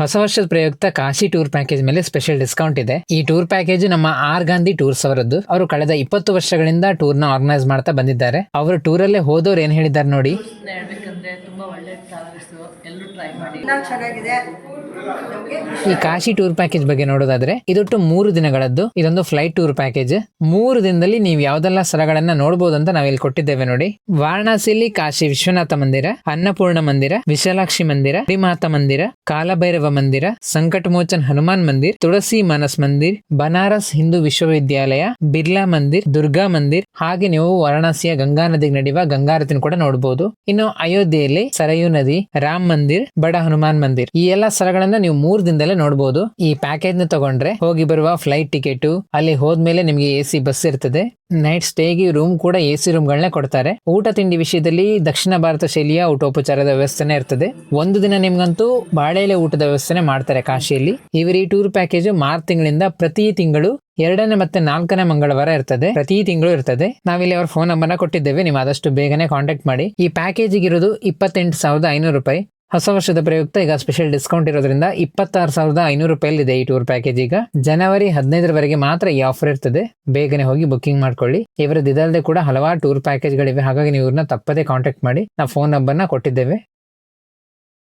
ಹೊಸ ವರ್ಷದ ಪ್ರಯುಕ್ತ ಕಾಶಿ ಟೂರ್ ಪ್ಯಾಕೇಜ್ ಮೇಲೆ ಸ್ಪೆಷಲ್ ಡಿಸ್ಕೌಂಟ್ ಇದೆ. ಈ ಟೂರ್ ಪ್ಯಾಕೇಜ್ ನಮ್ಮ ಆರ್ ಗಾಂಧಿ ಟೂರ್ಸ್ ಅವರದ್ದು. ಅವರು ಕಳೆದ ಇಪ್ಪತ್ತು ವರ್ಷಗಳಿಂದ ಟೂರ್ನ ಆರ್ಗನೈಸ್ ಮಾಡ್ತಾ ಬಂದಿದ್ದಾರೆ. ಅವರು ಟೂರ್ ಅಲ್ಲೇ ಹೋದವ್ರು ಏನ್ ಹೇಳಿದ್ದಾರೆ ನೋಡಿ. ಹೇಳ್ಬೇಕಂದ್ರೆ ತುಂಬಾ ಒಳ್ಳೆ ಟ್ರಾವೆಲ್ಸ್ ಎಲ್ಲರೂ ಟ್ರೈ ಮಾಡಿ. ಚೆನ್ನಾಗಿದೆ. ಈ ಕಾಶಿ ಟೂರ್ ಪ್ಯಾಕೇಜ್ ಬಗ್ಗೆ ನೋಡೋದಾದ್ರೆ ಇದೊಟ್ಟು ಮೂರು ದಿನಗಳದ್ದು. ಇದೊಂದು ಫ್ಲೈಟ್ ಟೂರ್ ಪ್ಯಾಕೇಜ್. ಮೂರು ದಿನದಲ್ಲಿ ನೀವು ಯಾವ್ದೆಲ್ಲ ಸ್ಥಳಗಳನ್ನ ನೋಡಬಹುದು ಅಂತ ನಾವಿಲ್ಲಿ ಕೊಟ್ಟಿದ್ದೇವೆ ನೋಡಿ. ವಾರಣಾಸಿಯಲ್ಲಿ ಕಾಶಿ ವಿಶ್ವನಾಥ ಮಂದಿರ, ಅನ್ನಪೂರ್ಣ ಮಂದಿರ, ವಿಶಾಲಾಕ್ಷಿ ಮಂದಿರ, ಹರಿಮಾತ ಮಂದಿರ, ಕಾಲಭೈರವ ಮಂದಿರ, ಸಂಕಟಮೋಚನ್ ಹನುಮಾನ್ ಮಂದಿರ್, ತುಳಸಿ ಮಾನಸ್ ಮಂದಿರ್, ಬನಾರಸ್ ಹಿಂದೂ ವಿಶ್ವವಿದ್ಯಾಲಯ, ಬಿರ್ಲಾ ಮಂದಿರ್, ದುರ್ಗಾ ಮಂದಿರ್, ಹಾಗೆ ನೀವು ವಾರಣಾಸಿಯ ಗಂಗಾ ನದಿಗೆ ನಡೆಯುವ ಗಂಗಾರತಿನ ಕೂಡ ನೋಡಬಹುದು ಇನ್ನು ಅಯೋಧ್ಯೆಯಲ್ಲಿ ಸರಯು ನದಿ, ರಾಮ್ ಮಂದಿರ್, ಬಡ ಹನುಮಾನ್ ಮಂದಿರ್. ಈ ಎಲ್ಲಾ ಸ್ಥಳಗಳನ್ನ ನೀವು ಮೂರ್ ದಿನದಲ್ಲೇ ನೋಡಬಹುದು ಈ ಪ್ಯಾಕೇಜ್ನ ತಗೊಂಡ್ರೆ ಹೋಗಿ ಬರುವ ಫ್ಲೈಟ್ ಟಿಕೆಟ್ ಅಲ್ಲಿ ಹೋದ್ಮೇಲೆ ನಿಮಗೆ ಎ ಸಿ ಬಸ್ ಇರ್ತದೆ. ನೈಟ್ ಸ್ಟೇಗೆ ರೂಮ್ ಕೂಡ ಎ ಸಿ ರೂಮ್ ಗಳನ್ನ ಕೊಡ್ತಾರೆ. ಊಟ ತಿಂಡಿ ವಿಷಯದಲ್ಲಿ ದಕ್ಷಿಣ ಭಾರತ ಶೈಲಿಯ ಊಟೋಪಚಾರದ ವ್ಯವಸ್ಥೆನೆ ಇರ್ತದೆ. ಒಂದು ದಿನ ನಿಮ್ಗಂತೂ ಬಾಳೆಲೆ ಊಟದ ವ್ಯವಸ್ಥೆನೆ ಮಾಡ್ತಾರೆ ಕಾಶಿಯಲ್ಲಿ. ಇವರು ಈ ಟೂರ್ ಪ್ಯಾಕೇಜ್ ಮಾರ್ಚ್ ತಿಂಗಳಿಂದ ಪ್ರತಿ ತಿಂಗಳು ಎರಡನೇ ಮತ್ತೆ ನಾಲ್ಕನೇ ಮಂಗಳವಾರ ಇರ್ತದೆ. ಪ್ರತಿ ತಿಂಗಳು ಇರ್ತದೆ. ನಾವಿಲ್ಲಿ ಅವ್ರ ಫೋನ್ ನಂಬರ್ನ ಕೊಟ್ಟಿದ್ದೇವೆ. ನೀವು ಆದಷ್ಟು ಬೇಗನೆ ಕಾಂಟ್ಯಾಕ್ಟ್ ಮಾಡಿ. ಈ ಪ್ಯಾಕೇಜ್ ಇರೋದು ಇಪ್ಪತ್ತೆಂಟು ಸಾವಿರದ ಐನೂರು ರೂಪಾಯಿ. ಹೊಸ ವರ್ಷದ ಪ್ರಯುಕ್ತ ಈಗ ಸ್ಪೆಷಲ್ ಡಿಸ್ಕೌಂಟ್ ಇರೋದ್ರಿಂದ ಇಪ್ಪತ್ತಾರು ಸಾವಿರದ ಐನೂರು ರೂಪಾಯಿ ಇದೆ ಈ ಟೂರ್ ಪ್ಯಾಕೇಜ್ ಈಗ. ಜನವರಿ ಹದಿನೈದರವರೆಗೆ ಮಾತ್ರ ಈ ಆಫರ್ ಇರ್ತದೆ. ಬೇಗನೆ ಹೋಗಿ ಬುಕ್ಕಿಂಗ್ ಮಾಡ್ಕೊಳ್ಳಿ. ಇವರದ್ದು ಇದಲ್ಲದೆ ಕೂಡ ಹಲವಾರು ಟೂರ್ ಪ್ಯಾಕೇಜ್ಗಳಿವೆ ಹಾಗಾಗಿ ನೀವು ಇವ್ರನ್ನ ತಪ್ಪದೇ ಕಾಂಟ್ಯಾಕ್ಟ್ ಮಾಡಿ. ನಾವು ಫೋನ್ ನಂಬರ್ನ ಕೊಟ್ಟಿದ್ದೇವೆ.